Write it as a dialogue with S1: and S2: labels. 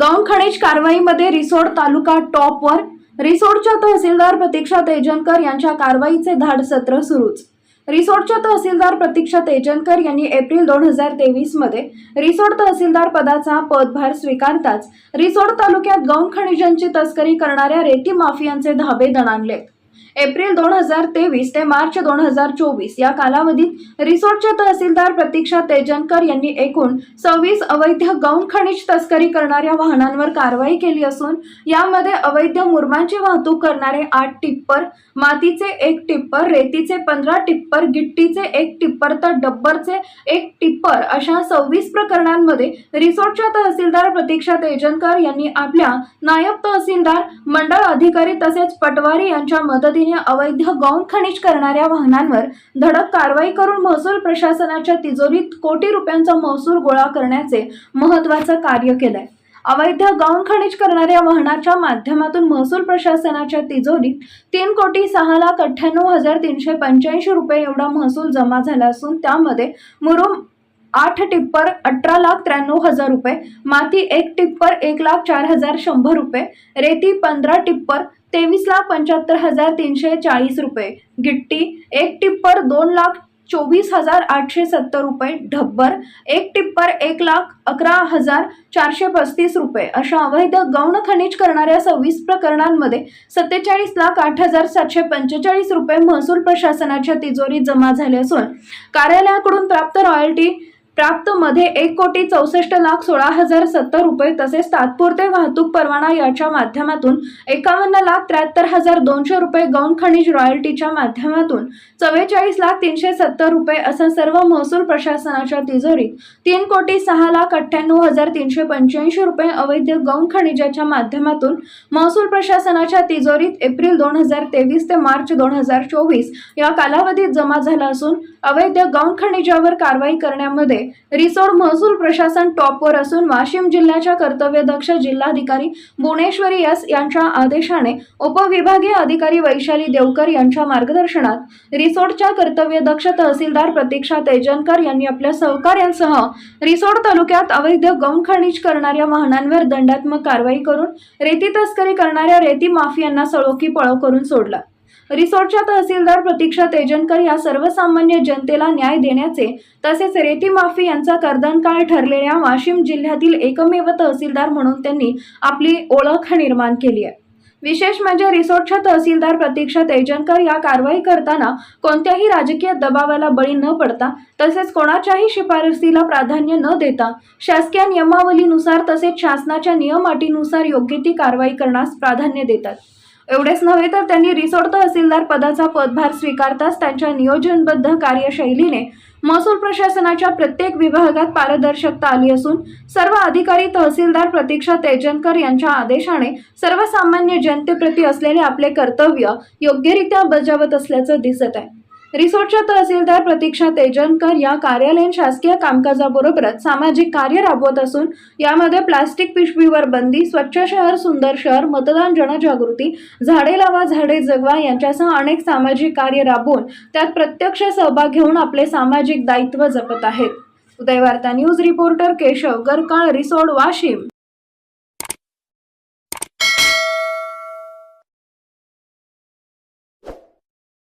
S1: गौण खनिज कारवाईमध्ये रिसोड तालुका टॉपवर. रिसोडच्या तहसीलदार प्रतीक्षा तेजनकर यांच्या कारवाईचे धाड सत्र सुरूच. रिसोडच्या तहसीलदार प्रतीक्षा तेजनकर यांनी एप्रिल दोन हजार तेवीसमध्ये रिसोड तहसीलदार पदाचा पदभार स्वीकारताच रिसोड तालुक्यात गौण खनिजांची तस्करी करणाऱ्या रेती माफियांचे धाबे दणाणले. एप्रिल दोन हजार तेवीस ते मार्च दोन हजार चोवीस या कालावधीत रिसोर्टचे तहसीलदार प्रतीक्षा तेजनकर यांनी एकूण सव्वीस अवैध गौण खनिज तस्करी करणाऱ्या वाहनांवर कारवाई केली असून यामध्ये अवैध मुरमांची वाहतूक करणारे आठ टिप्पर मातीचे एक टिप्पर रेतीचे पंधरा टिप्पर गिट्टीचे एक टिप्पर तर डब्बरचे एक टिप्पर अशा सव्वीस प्रकरणांमध्ये रिसोर्टच्या तहसीलदार प्रतीक्षा तेजनकर यांनी आपल्या नायब तहसीलदार मंडळ अधिकारी तसेच पटवारी यांच्या मदतीने अवैध गौण खनिज करणाऱ्या वाहनांवर धडक कारवाई करून महसूल प्रशासनाच्या तिजोरीत कोटी रुपयांचा महसूल गोळा करण्याचे महत्वाचं कार्य केलंय. अवैध गौण खनिज करणाऱ्या वाहनाच्या माध्यमातून महसूल प्रशासनाच्या तिजोरीत तीन कोटी सहा लाख अठ्ठ्याण्णव हजार तीनशे पंच्याऐंशी रुपये एवढा महसूल जमा झाला असून त्यामध्ये मुरुम आठ टिप्पर अठरा लाख त्र्याण्णव हजार रुपये माती एक टिप्पर एक लाख चार हजार शंभर रुपये रेती पंधरा टिप्पर तेवीस लाख पंच्याहत्तर हजार तीनशे चाळीस रुपये गिट्टी एक टिप्पर दोन लाख चोवीस हजार आठशे सत्तर रुपये ढब्बर एक टिप्पर एक लाख अकरा हजार चारशे पस्तीस रुपये अशा अवैध गौण खनिज करणाऱ्या सव्वीस प्रकरणांमध्ये सत्तेचाळीस लाख आठ हजार सातशे पंचेचाळीस रुपये महसूल प्रशासनाच्या तिजोरीत जमा झाले असून कार्यालयाकडून प्राप्त रॉयल्टी प्राप्त मध्ये एक कोटी चौसष्ट लाख सोळा हजार सत्तर रुपये तसेच तात्पुरते वाहतूक परवाना याच्या माध्यमातून एकावन्न लाख त्र्याहत्तर हजार दोनशे रुपये गौण खनिज रॉयल्टीच्या माध्यमातून चव्वेचाळीस लाख तीनशे सत्तर रुपये असा सर्व महसूल प्रशासनाच्या तिजोरीत तीन कोटी सहा लाख अठ्ठ्याण्णव हजार तीनशे पंच्याऐंशी रुपये अवैध गौण खनिजाच्या माध्यमातून महसूल प्रशासनाच्या तिजोरीत एप्रिल दोन हजार तेवीस ते मार्च दोन हजार चोवीस या कालावधीत जमा झाला असून अवैध गौण खनिजावर कारवाई करण्यामध्ये रिसोड महसूल प्रशासन टॉपवर असून वाशिम जिल्ह्याच्या कर्तव्यदक्ष जिल्हाधिकारी भुवनेश्वरी एस यांच्या आदेशाने उपविभागीय अधिकारी वैशाली देवकर यांच्या मार्गदर्शनात रिसोडच्या कर्तव्यदक्ष तहसीलदार प्रतीक्षा तेजनकर यांनी आपल्या सहकाऱ्यांसह रिसोड तालुक्यात अवैध गौण खनिज करणाऱ्या वाहनांवर दंडात्मक कारवाई करून रेती तस्करी करणाऱ्या रेती माफियांना सळोखी पळो करून सोडला. रिसॉर्टच्या तहसीलदार प्रतीक्षा तेजनकर या सर्वसामान्य जनतेला न्याय देण्याचे तसेच रेती माफी यांचा कर्दनकाळ ठरलेल्या वाशिम जिल्ह्यातील एकमेव तहसीलदार म्हणून त्यांनी आपली ओळख निर्माण केली आहे. विशेष म्हणजे रिसॉर्टच्या तहसीलदार प्रतीक्षा तेजनकर या कारवाई करताना कोणत्याही राजकीय दबावाला बळी न पडता तसेच कोणाच्याही शिफारसीला प्राधान्य न देता शासकीय नियमावलीनुसार तसेच शासनाच्या नियम अटीनुसार योग्य ती कारवाई करण्यास प्राधान्य देतात. एवढेच नव्हे तर त्यांनी रिसोड तहसीलदार पदाचा पदभार स्वीकारताच त्यांच्या नियोजनबद्ध कार्यशैलीने महसूल प्रशासनाच्या प्रत्येक विभागात पारदर्शकता आली असून सर्व अधिकारी तहसीलदार प्रतीक्षा तेजनकर यांच्या आदेशाने सर्वसामान्य जनतेप्रती असलेले आपले कर्तव्य योग्यरित्या बजावत असल्याचं दिसत आहे. रिसोडच्या तहसीलदार प्रतीक्षा तेजनकर या कार्यालयीन शासकीय कामकाजाबरोबरच सामाजिक कार्य राबवत असून यामध्ये प्लास्टिक पिशवीवर बंदी स्वच्छ शहर सुंदर शहर मतदान जनजागृती झाडे लावा झाडे जगवा यांच्यासह अनेक सामाजिक कार्य राबवून त्यात प्रत्यक्ष सहभाग घेऊन आपले सामाजिक दायित्व जपत आहेत. Udayvarta news reporter Keshav Garkal Risod Washim.